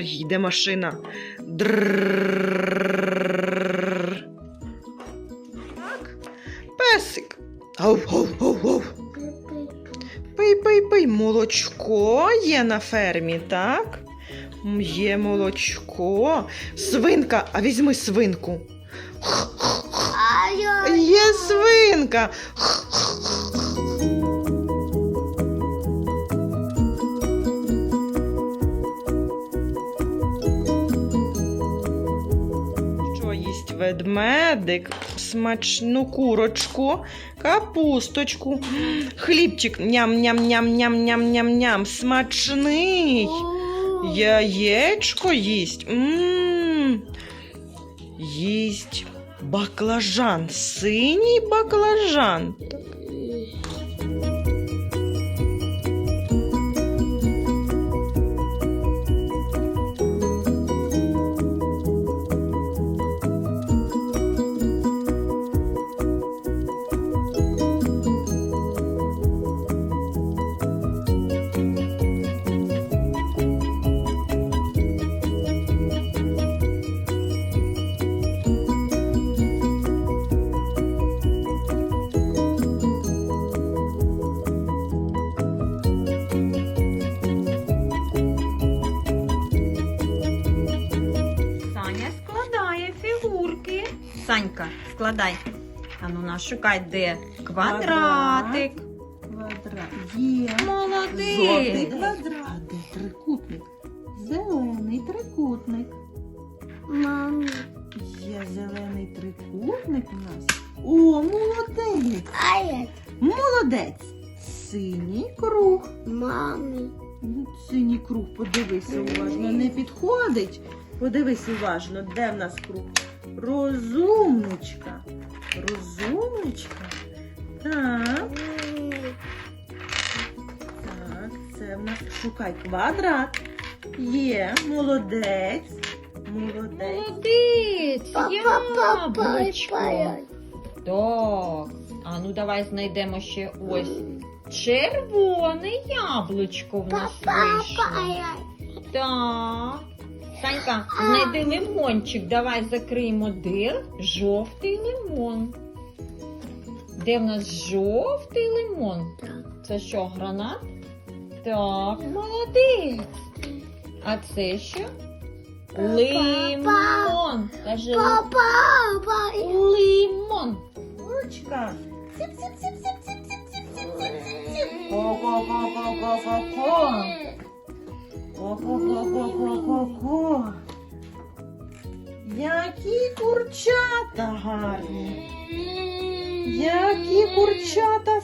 Йде машина. Др. Песик. Пий-пий-пий. Молочко є на фермі, так? Є молочко. Свинка, а візьми свинку. Є свинка. Ведмедик? Смачну курочку, капусточку, хлібчик. Ням-ням-ням-ням-ням-ням-ням. Смачний. Яєчко їсть. М, Їсть баклажан. Синій баклажан. Санька, складай. А ну нас шукай, де квадратик. Квадрат. Є. Жовтий Молодець. квадрат. Де трикутник? Зелений трикутник. Мамі. Є зелений трикутник у нас. О, молодець! Ай, Молодець! Синій круг. мамі. Ну, Синій круг, подивися уважно. Не підходить. Подивись уважно, де в нас круг? Розумничка. Розумничка. Так, так, це в нас. Шукай квадрат. Є, молодець. Молодець. Молодець. Яблучко. Папа, Так. А ну давай знайдемо ще ось червоне яблучко в нас вийшло. Так. Санька, знайди лимончик. Давай закриємо дир. Жовтий лимон. Де в нас жовтий лимон? Це що, гранат? Так, молодець. А це що? Лимон. Каже Папа, лимон. Ручка. Ко-ко-ко-ко-ко-ко-ко. Ко-ко-ко-ко-ко-ко. Які курчата гарні. Які курчата